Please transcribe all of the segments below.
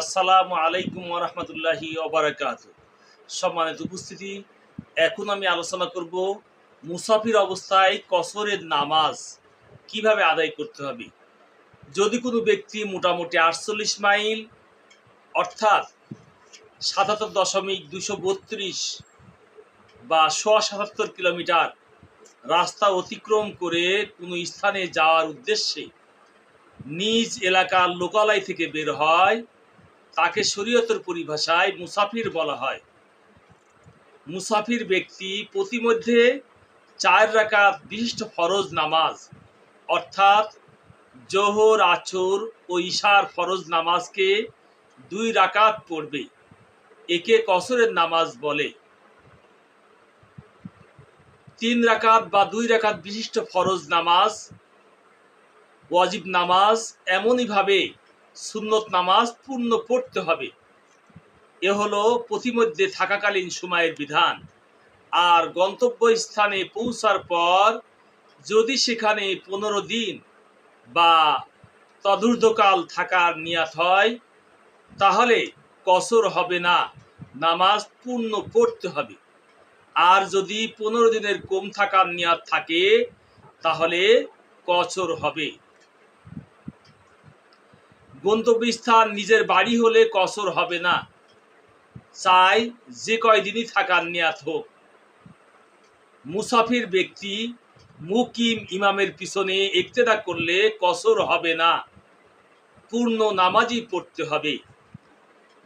আসসালামু আলাইকুম রহমতুল্লাহি ওবরাকাত সম্মানিত উপস্থিতি, এখন আমি আলোচনা করব মুসাফির অবস্থায় কসরের নামাজ কীভাবে আদায় করতে হবে। যদি কোনো ব্যক্তি মোটামুটি আটচল্লিশ মাইল, অর্থাৎ সাতাত্তর দশমিক দুশো বত্রিশ বা সোয়া সাতাত্তর কিলোমিটার রাস্তা অতিক্রম করে কোনো স্থানে যাওয়ার উদ্দেশ্যে নিজ এলাকার লোকালয় থেকে বের হয় তাকে শরীয়তের পরিভাষায় মুসাফির বলা হয়। মুসাফির ব্যক্তি প্রতিমধ্যে চার রাকাত বিশিষ্ট ফরজ নামাজ, অর্থাৎ জোহর, আছর ও ঈশার ফরজ নামাজকে দুই রাকাত পড়বে। একে কসরের নামাজ বলে। তিন রাকাত বা দুই রাকাত বিশিষ্ট ফরজ নামাজ, ওয়াজিব নামাজ এমনইভাবে সুন্নত নামাজ পূর্ণ পড়তে হবে। এ হলো প্রতিমধ্যে থাকাকালীন সময়ের বিধান। আর গন্তব্য স্থানে পৌঁছার পর যদি সেখানে পনেরো দিন বা তদূর্ধ্বকাল থাকার নিয়াত হয়, তাহলে কসর হবে না, নামাজ পূর্ণ পড়তে হবে। আর যদি পনেরো দিনের কম থাকার নিয়াত থাকে, তাহলে কচর হবে। গন্তব্যস্থান নিজের বাড়ি হলে কসর হবে না। চাই যে কয়দিনই থাকার নিয়াত হোক। মুসাফির ব্যক্তি মুকিম ইমামের পিছনে একতেদা করলে কসর হবে না। পূর্ণ নামাজই পড়তে হবে।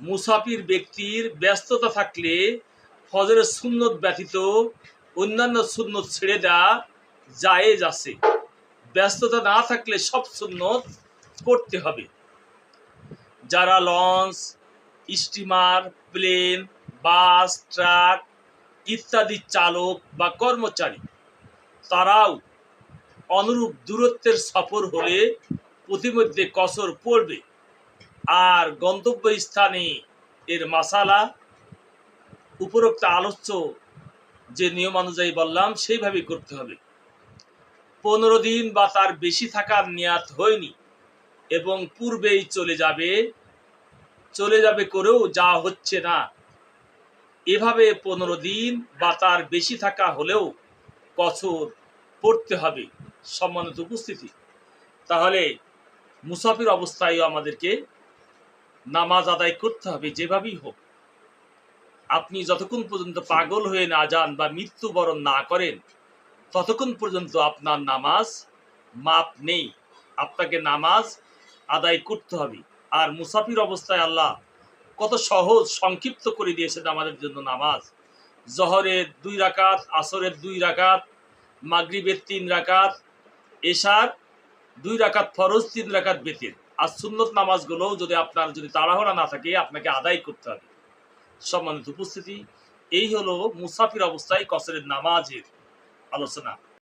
মুসাফির ব্যক্তির ব্যস্ততা থাকলে ফজরের সুন্নত ব্যতীত অন্যান্য সুন্নত ছেড়ে দেওয়া জায়েজ আছে। ব্যস্ততা না থাকলে সব সুন্নত করতে হবে। যারা launch, steamer, plane, bus, truck ইত্যাদি চালক বা কর্মচারী, তারাও অনুরূপ দূরত্বের সফর হলে প্রতিমধ্যে কসর পড়বে। আর গন্তব্য স্থানে এর মাসালা, উপরোক্ত আলোচ্য যে নিয়মানুযায়ী বললাম, সেইভাবে করতে হবে। পনেরো দিন বা তার বেশি থাকার নিয়াত হয়নি এবং পূর্বেই চলে যাবে চলে যাবে করেও যা হচ্ছে না। এভাবে পনেরো দিন বা তার বেশি থাকা হলেও কছর পড়তে হবে সম্মানিত উপস্থিতি। তাহলে মুসাফির অবস্থায়ও আমাদেরকে নামাজ আদায় করতে হবে যেভাবেই হোক। আপনি যতক্ষণ পর্যন্ত পাগল হয়ে না যান বা মৃত্যুবরণ না করেন, ততক্ষণ পর্যন্ত আপনার নামাজ মাপ নেই। আপনাকে নামাজ আদায় করতে হবে। আর মুসাফির অবস্থায় আল্লাহ কত সহজ সংক্ষিপ্ত করে দিয়েছেন আমাদের জন্য নামাজ। জহরের দুই রাকাত, আসরের দুই রাকাত, মাগরিবের তিন রাকাত, এশার দুই রাকাত ফরজ, তিন রাকাত বেতের। আর সুন্নত নামাজগুলোও যদি আপনার যদি তাড়াহড়া না থাকে, আপনাকে আদায় করতে হবে। সম্মানিত উপস্থিতি, এই হলো মুসাফির অবস্থায় কসরের নামাজের আলোচনা।